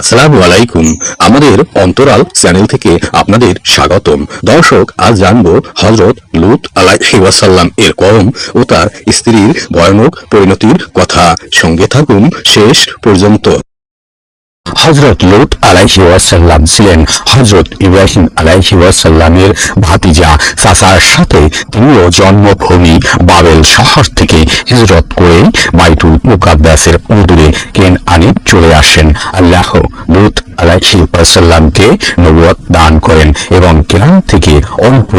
আসসালামু আলাইকুম আমাদের অন্তরাল চ্যানেল থেকে আপনাদের স্বাগতম। দর্শক, আজ জানব হজরত লুত আলাইসাল্লাম এর কম ও তার স্ত্রীর ভয়ানক পরিণতির কথা। সঙ্গে থাকুন শেষ পর্যন্ত। হজরত লুত আলাইহি ওয়াসাল্লাম ছিলেন। হজরত ইব্রাহিম আলাইহি ওয়াসাল্লামের ভাতিজা। চাচার সাথে তিনিও জন্মভূমি বাবেল শহর থেকে হিজরত করে বাইতুল মুকাদ্দাসের উদূরে কেন আনি চলে আসেন। আল্লাহ লুত আলাইহি ওয়াসাল্লামকে নবুয়ত দান করেন এবং কেরান থেকে অল্প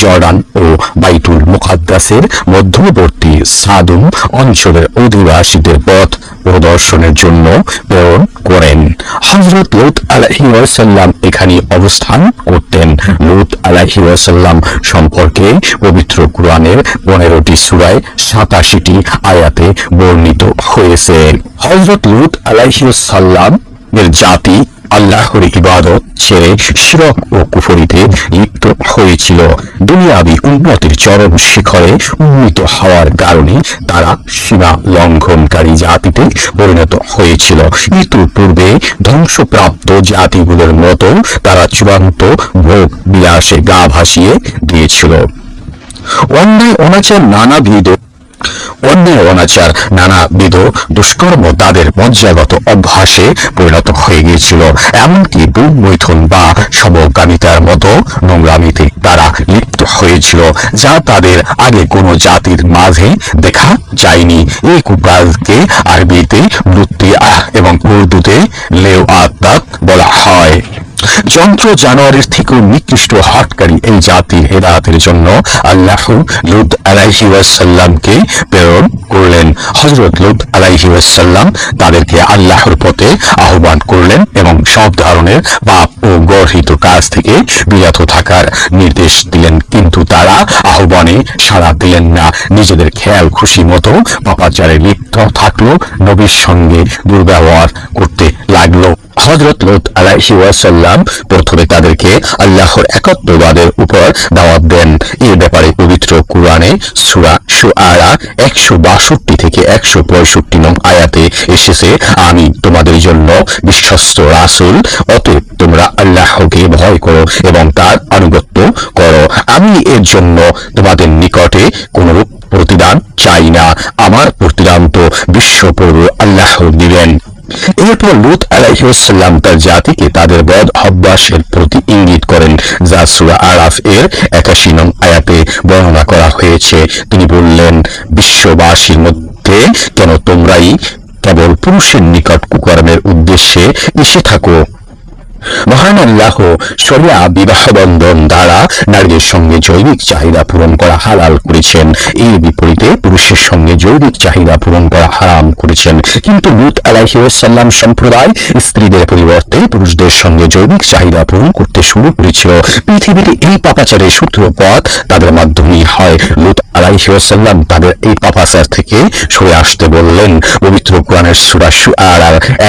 জর্ডান ও বাইতুল মুকাদ্দাসের মধ্যবর্তী সাদুম অঞ্চলের অধিবাসীদের পথ প্রদর্শনের জন্য প্রেরণ করেন। হজরত লুত আলহিউসাল্লাম এখানে অবস্থান করতেন। লুত আলহিউসাল্লাম সম্পর্কে পবিত্র কোরআনের পনেরোটি সুরায় সাতাশিটি আয়াতে বর্ণিত হয়েছে। হজরত লুত আলহিউসাল্লাম এর জাতি আল্লাহর ইবাদত ছেড়ে শিরক ও কুফরিতে লিপ্ত হয়েছিল। দুনিয়াবি উন্নতির চরম শিখরে উন্নীত হওয়ার কারণে তারা সীমা লঙ্ঘনকারী জাতিতে পরিণত হয়েছিল। মৃত্যুর পূর্বে ধ্বংসপ্রাপ্ত জাতিগুলোর মতো তারা চূড়ান্ত ভোগ বিলাসে গা ভাসিয়ে দিয়েছিল। অন্যায় অনাচার নানাবিধ অন্যায় অনাচার, নানাবিধ দুষ্কর্ম তাদের মজ্জাগত অভ্যাসে পরিণত হয়ে গিয়েছিল। এমনকি বুক মৈথুন বা সমকামিতার মতো নোংরামিতে তারা লিপ্ত হয়েছিল, যা তাদের আগে কোনো জাতির মাঝে দেখা যায়নি। এই কুকাজকে আরবিতে আহ এবং উর্দুতে লেও আত্মাক বলা হয়। যন্ত্র জানোয়ারের থেকেও নিকৃষ্ট হটকারী এই জাতির হেদায়তের জন্য আল্লাহ লুদ আলাইহি ওয়াসাল্লামকে প্রেরণ করলেন। হজরত লুদ আলাইহি ওয়াসাল্লাম তাদেরকে আল্লাহর পথে আহ্বান করলেন এবং সব ধরনের পাপ ও গর্হিত কাজ থেকে বিরত থাকার নির্দেশ দিলেন। কিন্তু তারা আহ্বানে সাড়া দিলেন না। নিজেদের খেয়াল খুশি মতো পাপাচারে লিপ্ত থাকল, নবীর সঙ্গে দুর্ব্যবহার করতে লাগল। হজরত লুত আলাইহি ওয়াসাল্লাম প্রথমে তাদেরকে আল্লাহর একাত্মবাদের উপর দাওয়াত দেন। এ ব্যাপারে পবিত্র কুরআনে সূরা শুআরা একশো বাষট্টি থেকে একশো পঁয়ষট্টি নং আয়াতে এসেছে, আমি তোমাদের জন্য বিশ্বস্ত রাসূল, অতএব তোমরা আল্লাহকে ভয় করো এবং তার আনুগত্য করো। আমি এর জন্য তোমাদের নিকটে কোন প্রতিদান চাই না। আমার প্রতিদান তো বিশ্বপ্রভু আল্লাহ দিবেন। এরপর লুত আলাইসাল্লাম তার জাতিকে তাদের বদ অভ্যাসের প্রতি ইঙ্গিত করেন, যা সুরা আরাফ এর একাশি নং আয়াতে বর্ণনা করা হয়েছে। তিনি বললেন, বিশ্ববাসীর মধ্যে কেন তোমরাই কেবল পুরুষের নিকট কুকর্মের উদ্দেশ্যে এসে থাকো? মহান আল্লাহ শরিয়া বিবাহ বন্ধন দ্বারা সঙ্গে জৈবিক চাহিদা পূরণ করা হালাল করেছেন। এর বিপরীতে পুরুষের সঙ্গে জৈবিক চাহিদা পূরণ করা হারাম করেছেন। কিন্তু লুত আলাইসাল্লাম সম্প্রদায় স্ত্রীদের পরিবর্তে পুরুষদের সঙ্গে জৈবিক চাহিদা পূরণ করতে শুরু করেছিল। পৃথিবীতে এই পাপাচারের সূত্রপথ তাদের মাধ্যমেই হয়। লুত আলাইসাল্লাম তাদের এই পাপাচার থেকে সরে আসতে বললেন। পবিত্র কোরআনের সুরা সুআর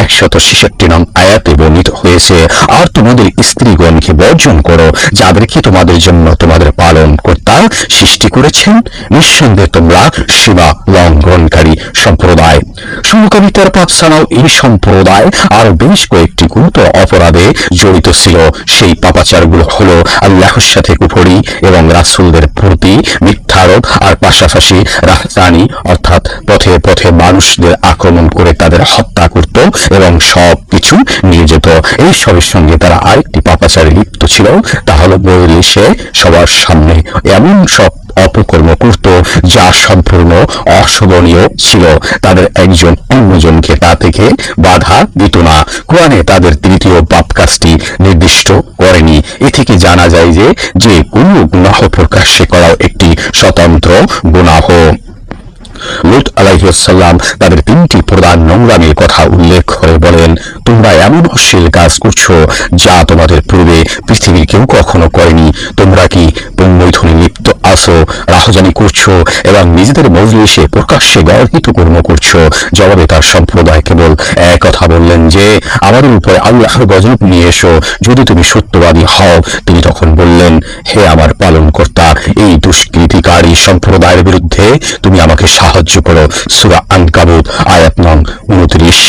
একশত ছেষট্টি নং আয়াতে বর্ণিত হয়েছে, আর তোমাদের স্ত্রীগণকে বর্জন করো, যাদেরকে তোমাদের জন্য তোমাদের পালন কর্তা সৃষ্টি করেছেন, নিঃসন্দেহে তোমরা সীমা লঙ্ঘনকারী সম্প্রদায়। সমকামিতার পাপ এই সম্প্রদায় আরও বেশ কয়েকটি গুরুতর অপরাধে জড়িত ছিল। সেই পাপাচারগুলো হলো আল্লাহর সাথে কুফরি এবং রাসুলদের প্রতি মিথ্যারোপ আর পাশাপাশি রাহজানি অর্থাৎ পথে পথে মানুষদের আক্রমণ করে তাদের হত্যা করত এবং সব কিছু নিয়ে যেত। এই সবের সঙ্গে তারা আরেকটি পাপাচারে লিপ্ত ছিল, তা হলো বইলিশে সবার সামনে। এমন সব অপকর্ম করত যা সম্পূর্ণ অশোভনীয় ছিল। তাদের একজন অন্যজনকে তা থেকে বাধা দিত না। কোরআনে তাদের তৃতীয় পাপ কাজটি নির্দিষ্ট করেনি। এ থেকে জানা যায় যে যে কোনো গুনাহ প্রকাশ্যে করাও একটি স্বতন্ত্র গুনাহ। লুত আলাইসাল্লাম তাদের তিনটি প্রধান নোংরামির কথা উল্লেখ করে বলেন, তোমরা এমন অশ্লীল কাজ করছ যা তোমাদের পূর্বে পৃথিবীর কেউ কখনো করেনি। তোমরা কি মৈথুনে লিপ্ত আসো রাহজানি করছ এবং নিজেদের মজলিসে প্রকাশ্যে গর্হিত কর্ম করছ? জবাবে তার সম্প্রদায় কেবল এক কথা বললেন যে, আমাদের উপরে আল্লাহর গজব নিয়ে এসো। যদি তুমি সত্যবাদী হও, তিনি তখন বললেন, হে আমার পালন কর্তা এই দুষ্কৃতিকারী সম্প্রদায়ের বিরুদ্ধে তুমি আমাকে সাহায্য করো। সুরা আনকাবুত আয়াত নং উনত্রিশ।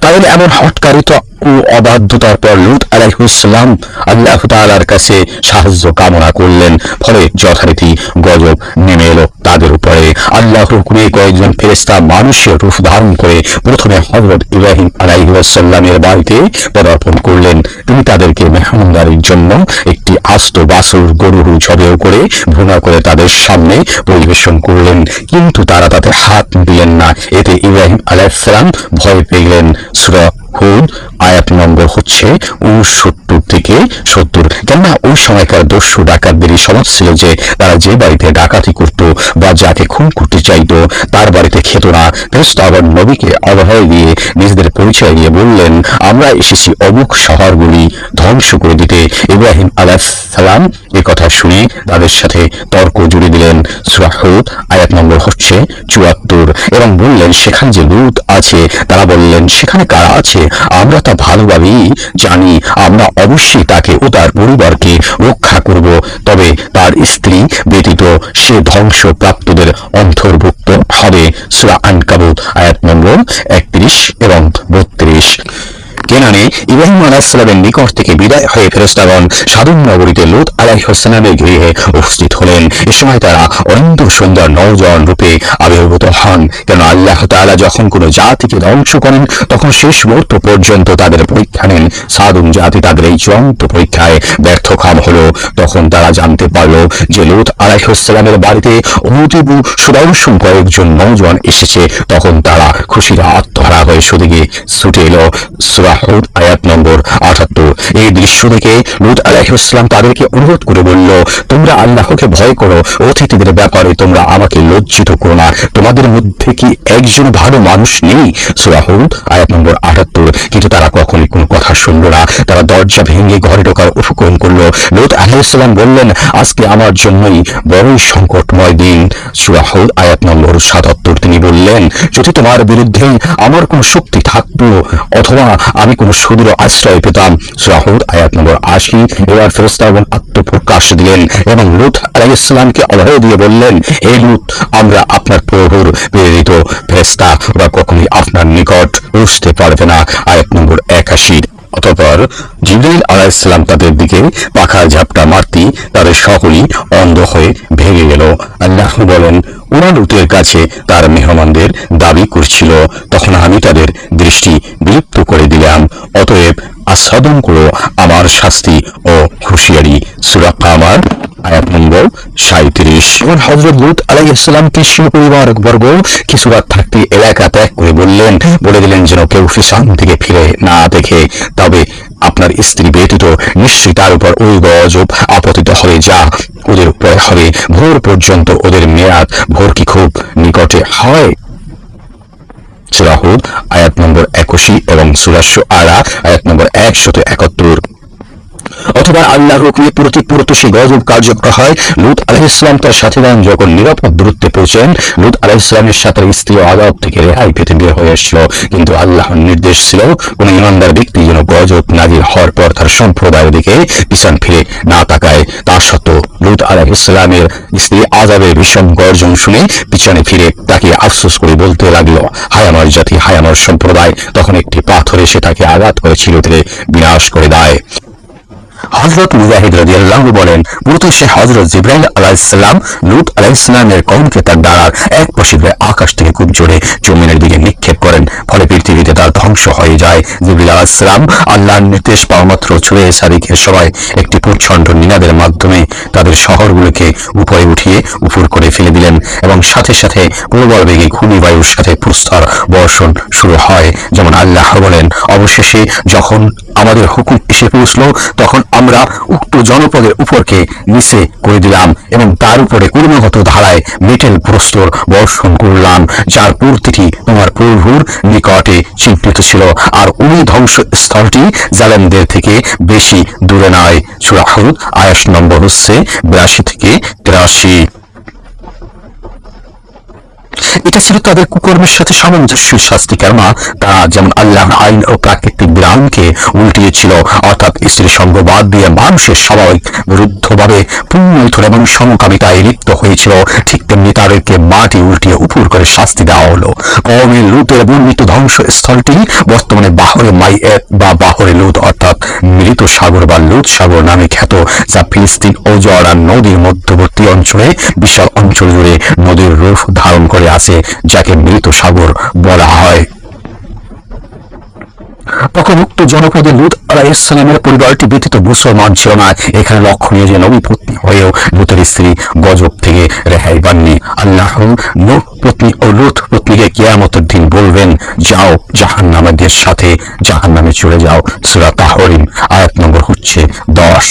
তাদের এমন হটকারিত ও অবাধ্যতার পর লুত আলাইহুসালাম আল্লাহ তাআলার কাছে সাহায্য কামনা করলেন। ফলে যথারীতি গজব নেমে এলো তাদের উপরে। আল্লাহর হুকুমে কয়েকজন ফেরেশতা মানুষের রূপ ধারণ করে প্রথমে হযরত ইব্রাহিম আলাইহিসসালামের বাড়িতে পদার্পণ করলেন। তিনি তাদেরকে মেহমানদারির জন্য একটি আস্ত বাছুর গরু জবেও করে ভুনা করে তাদের সামনে পরিবেশন করলেন। কিন্তু তারা তাতে হাত দিলেন না। এতে ইব্রাহিম আলাইহিসসালাম ভয় পেয়ে গেলেন সূরা হুদ আয়াত নম্বর হচ্ছে উনসত্তর থেকে সত্তর। কেননা ওই সময়কার দস্যু ডাকাতদেরই সমাজ ছিল যে তারা যে বাড়িতে ডাকাতি করত বা যাকে খুন করতে চাইত, তার বাড়িতে খেত না। ফেরেশতা আবার নবীকে অবহেয় দিয়ে নিজেদের পরিচয় দিয়ে বললেন, আমরা এসেছি অমুক শহরগুলি ধ্বংস করে দিতে। ইব্রাহিম সালাম এ কথা শুনে তাদের সাথে তর্ক জুড়ে দিলেন। সূরা হুদ আয়াত নম্বর হচ্ছে চুয়াত্তর এবং বললেন, সেখানে যে লুত আছে, তারা বললেন, সেখানে কারা আছে? আমরা তা ভালোভাবেই জানি, আমরা অবশ্যই তাকে ও তার পরিবারকে রক্ষা করব। তবে তার স্ত্রী ব্যতীত সে ধ্বংসপ্রাপ্তদের অন্তর্ভুক্ত হবে। সুরা আনকাবুত, আয়াত নম্বর একত্রিশ এবং বত্রিশ। কেনানে ইব্রাহিম আলাহিসাল্লামের নিকট থেকে বিদায় হয়ে ফেরেস্তাগণ সাধুন নগরীতে লুত আলাইহাসালামের গৃহে উপস্থিত হলেন। এ সময় তারা অনন্ত সুন্দর নওজন রূপে আবির্ভূত হন। কেন আল্লাহ তাআলা যখন কোনো জাতিকে ধ্বংস করেন, তখন শেষ মুহূর্ত পর্যন্ত তাদের পরীক্ষা নেন। সাধুন জাতি তাদের এই চূড়ান্ত পরীক্ষায় ব্যর্থকাম হলো। তখন তারা জানতে পারল যে লুত আলাইহাসালামের বাড়িতে অতীব সুদর্শন কয়েকজন নৌজন এসেছে। তখন তারা খুশির আত্মহারা হয়ে সেদিকে ছুটে এলো। সুরা হুদ আয়াত নম্বর আটাত্তর। এই দৃশ্য দেখে লুত আলাইহিসসালাম তাদেরকে অনুরোধ করে বলল, তোমরা আল্লাহকে ভয় করো, অতিথিদের ব্যাপারে তোমরা আমাকে লজ্জিত করো না। তোমাদের মধ্যে কি একজন ভালো মানুষ নেই? সূরা আয়াত নম্বর আটাত্তর। কিন্তু তারা কখনোই কোনো কথা শুনলো না। তারা দরজা ভেঙে ঘরে ঢোকার উপক্রম করল। লুত আলাইহিসসালাম বললেন, আজকে আমার জন্যই বড়ই সংকটময় দিন। সূরা আয়াত নম্বর সাতাত্তর তিনি বললেন, যদি তোমার বিরুদ্ধে আমার কোনো শক্তি থাকতো, অথবা আমি কোনো সুদূর আশ্রয় পেতাম। সুরাহুদ আয়াত নম্বর আশি, এবার ফেরস্তাগণ আত্মপ্রকাশ দিলেন এবং লুত আলাইসালামকে অভয় দিয়ে বললেন, হে লুত, আমরা আপনার প্রভুর প্রেরিত ফেরেস্তা ওরা কখনোই আপনার নিকট বুঝতে পারবে না। আয়াত নম্বর একাশি। অতঃপর জিবরাইল আলাইসালাম তাদের দিকে পাখা ঝাপটা মারতি তাদের সকলই অন্ধ হয়ে ভেঙে গেল। আল্লাহ বলেন ওরা লুতের কাছে তার মেহমানদের দাবি করছিল, তখন আমি তাদের দৃষ্টি আস্বাদন করো আমার শাস্তি ও হুঁশিয়ারি। সুরাক্ষা আমার বলে দিলেন যেন কেউ ফিরে না দেখে। তবে আপনার স্ত্রী ব্যতীত নিশ্চয়ই তার উপর ওই গজব আপতিত হবে যা ওদের উপরে হবে। ভোর পর্যন্ত ওদের মেয়াদ ভোর কি খুব নিকটে হয়? সুরাহুদ আয়াত নম্বর একুশি এবং সুরাশ আরা আয়াত নম্বর একশত একাত্তর। অথবা আল্লাহর হুকুমে প্রতি পুরত সেই গজব কার্যকর হয়। লুত আলাইহিসসালাম তার সাথীগণ যখন নিরাপদ দূরত্বে পৌঁছেন। লুত আলাইহিসসালামের সাথে স্ত্রী আদাব থেকে রেহাই পেতে বের হয়ে এসেছিল কিন্তু আল্লাহর নির্দেশ ছিল, কোন ইমানদার ব্যক্তি যেন গজব নাজির হওয়ার পর তার সম্প্রদায়ের দিকে পিছন ফিরে না তাকায়। তা সত্ত্বেও লুত আলাইহিসসালামের স্ত্রী আজাবের ভীষণ গর্জন শুনে পিছনে ফিরে তাকে আফসোস করে বলতে লাগল, হায় আমার জাতি, হায় আমার সম্প্রদায়। তখন একটি পাথর এসে তাকে আঘাত করে চিরতরে বিনাশ করে দেয়। হজরত মুজাহিদ রাজিয়াল্লাহু বলেন, মূলত সে হজরত জিব্রাইল আলাইসাল্লাম লুত আলাইসাল্লামের কমকে তার দ্বারার এক পশিবে আকাশ থেকে খুব জোরে জমিনের দিকে নিক্ষেপ করেন। ফলে পৃথিবীতে তার ধ্বংস হয়ে যায়। জিব্রাইল আলাইসাল্লাম আল্লাহর নির্দেশ পাওয়া মাত্র ছুঁড়ে সারিকের সবাই একটি প্রচণ্ড নিনাদের মাধ্যমে তাদের শহরগুলোকে উপরে উঠিয়ে উপর করে ফেলে দিলেন এবং সাথে সাথে প্রবল বেগে ঘূর্ণি বায়ুর সাথে প্রস্তর বর্ষণ শুরু হয়। যেমন আল্লাহ বলেন, অবশেষে যখন আমাদের হুকুম এসে পৌঁছলো, তখন আমরা উক্ত জনপদের উপরকে নিচে করে দিলাম এবং তার উপরে কর্মগত ধারায় মেটেল প্রস্তর বর্ষণ করলাম, যার প্রতিটি তোমার প্রভুর নিকটে চিহ্নিত ছিল। আর ওই ধ্বংস স্থলটি জালেমদের থেকে বেশি দূরে নয়। সুরাহুদ আয়াস নম্বর হচ্ছে বিরাশি থেকে তিরাশি। এটা ছিল তাদের কুকর্মের সাথে সামঞ্জস্যের শাস্তি, কেননা তারা যেমন আল্লাহ আইন ও প্রাকৃতিক বিধানকে উল্টিয়েছিল অর্থাৎ স্ত্রী সঙ্গ বাদ দিয়ে মানুষের স্বাভাবিক বিরুদ্ধভাবে পুণ্যথর এবং সমকামিতায় লিপ্ত হয়েছিল। ঠিক তেমনি তাদেরকে মাটি উল্টিয়ে উপর করে শাস্তি দেওয়া হলো। কওমে লুতের বর্ণিত ধ্বংসস্থলটি বর্তমানে বাহরে মাইয়েত বা বাহরে লুত অর্থাৎ মৃত সাগর বা লুত সাগর নামে খ্যাত, যা ফিলিস্তিন ও জর্ডান নদীর মধ্যবর্তী অঞ্চলে বিশাল অঞ্চল জুড়ে নদীর রূপ ধারণ করে আছে, যাকে মৃত সাগর বলা হয়। উক্ত জনপদে লুত আলাইসালামের পরিবারটি ব্যতীত মুসলমান ছিল না। এখানে লক্ষণীয় যে নবী পত্নী হয়েও লুতের স্ত্রী গজব থেকে রেহাই পাননি। আল্লাহ নূহ পত্নী ও লুত পত্নীকে কিয়ামতের দিন বলবেন, যাও জাহান নামের সাথে জাহান নামে চলে যাও। সুরা তাহরিম, আয়াত নম্বর হচ্ছে দশ।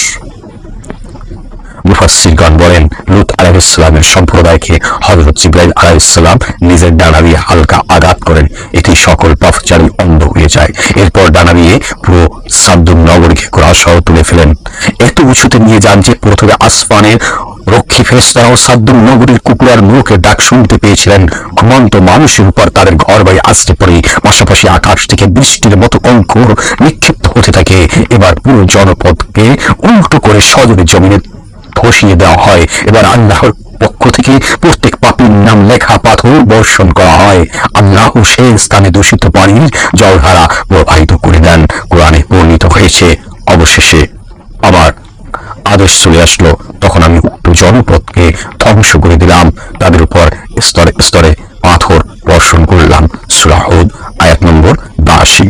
মুফাসসিরগণ বলেন, লুত আলাইহিসসালামের সম্প্রদায়কে হযরত জিব্রাইল আলাইহিসসালাম নিজের ডানা দিয়ে হালকা আঘাত করেন। এটি সকল পথচারী অন্ধ হয়ে যায়। এরপর ডানা দিয়ে পুরো সাদ্দুম নগরীকে কুরাসহ তুলে ফেলেন। এত উঁচুতে নিয়ে যান যে প্রথমে আসমানের রক্ষী ফেরেস্তারা ও সাদ্দুম নগরীর কুকুরার মুখে ডাক শুনতে পেয়েছিলেন। ঘুমন্ত মানুষের উপর তাদের ঘর বাড়ি আসতে পড়ে। পাশাপাশি আকাশ থেকে বৃষ্টির মতো অঙ্কুর নিক্ষিপ্ত হতে থাকে। এবার পুরো জনপদকে উল্টো করে সজরে জমিনে ধসিয়ে দেওয়া হয়। এবার আল্লাহর পক্ষ থেকে প্রত্যেক পাপীর নাম লেখা পাথর বর্ষণ করা হয়। আল্লাহ সেই স্থানে দূষিত পানির জলধারা প্রবাহিত করে দেন। কোরআনে বর্ণিত হয়েছে, অবশেষে আবার আদেশ চলে আসলো। তখন আমি উক্ত জনপদকে ধ্বংস করে দিলাম। তাদের উপর স্তরে স্তরে পাথর বর্ষণ করলাম সুরাহুদ আয়াত নম্বর বাসী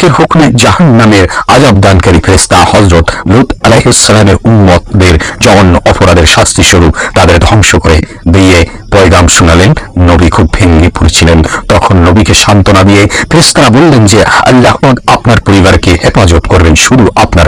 আল্লাহ পাকের হুকমে জাহান নামের আজাব দানকারী ফেরেস্তা হজরত লুত আলাইহিসসালামের উম্মতদের জঘন্য অপরাধের শাস্তি স্বরূপ তাদের ধ্বংস করে দিয়ে পয়গাম শুনালেন। নবী খুব ভেঙে পড়েছিলেন। তখন নবীকে সান্ত্বনা দিয়ে ফেরেস্তারা বললেন যে, আল্লাহ আপনার পরিবারকে হেফাজত করবেন। শুধু আপনার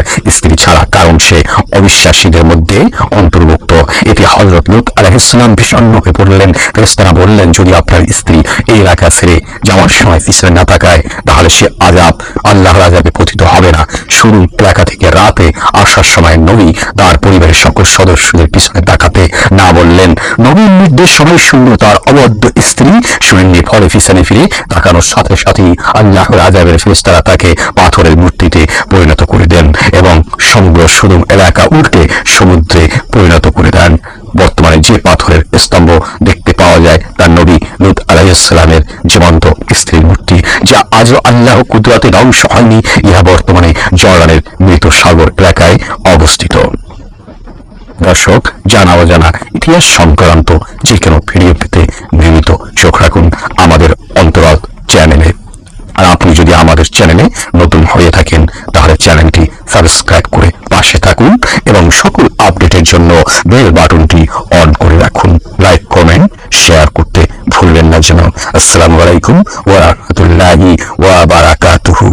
সে অবিশ্বাসীদের মধ্যে অন্তর্ভুক্ত। এতে হজরত লুত আলাইহিসসালাম বিষণ্ণ হয়ে পড়লেন ফেরেস্তারা বললেন, যদি আপনার স্ত্রী এই এলাকা ছেড়ে যাওয়ার সময় পিছনে না তাকায়, তাহলে সে আজাব আল্লাহর আজাবে পতিত হবে না। শুরু এলাকা থেকে রাতে আসার সময় নবী তার পরিবারের সকল সদস্যদের পিছনে তাকাতে না বললেন। নবীর নির্দেশ সবাই শুনল, তার অবদ্ধ স্ত্রী শুনেননি ফলে পিছনে ফিরে তাকানোর সাথে সাথেই আল্লাহর আজাবের ফেরেস্তারা তাকে পাথরের মূর্তিতে পরিণত করে দেন এবং সমগ্র সুদম এলাকা উল্টে সমুদ্রে পরিণত করে দেন। বর্তমানে যে পাথরের স্তম্ভ দেখতে পাওয়া যায়, তার নবী লুত আলাইসালামের জীবন্ত স্ত্রীর মূর্তি, যা আজও আল্লাহ কুদরাতে ধ্বংস হয়নি, ইহা বর্তমানে জর্ডানের মৃত সাগর এলাকায় অবস্থিত। দর্শক, জানা অজানা ইতিহাস সংক্রান্ত যে কোনো ভিডিও পেতে নিয়মিত চোখ রাখুন আমাদের অন্তরাল চ্যানেলে। আর আপনি যদি আমাদের চ্যানেলে নতুন হয়ে থাকেন, তাহলে চ্যানেলটি সাবস্ক্রাইব থাকুন এবং সকল আপডেটের জন্য বেল বাটনটি অন করে রাখুন। লাইক কমেন্ট শেয়ার করতে ভুলবেন না যেন। আসসালামু আলাইকুম ওয়া রাহমাতুল্লাহি ওয়া বারাকাতুহু।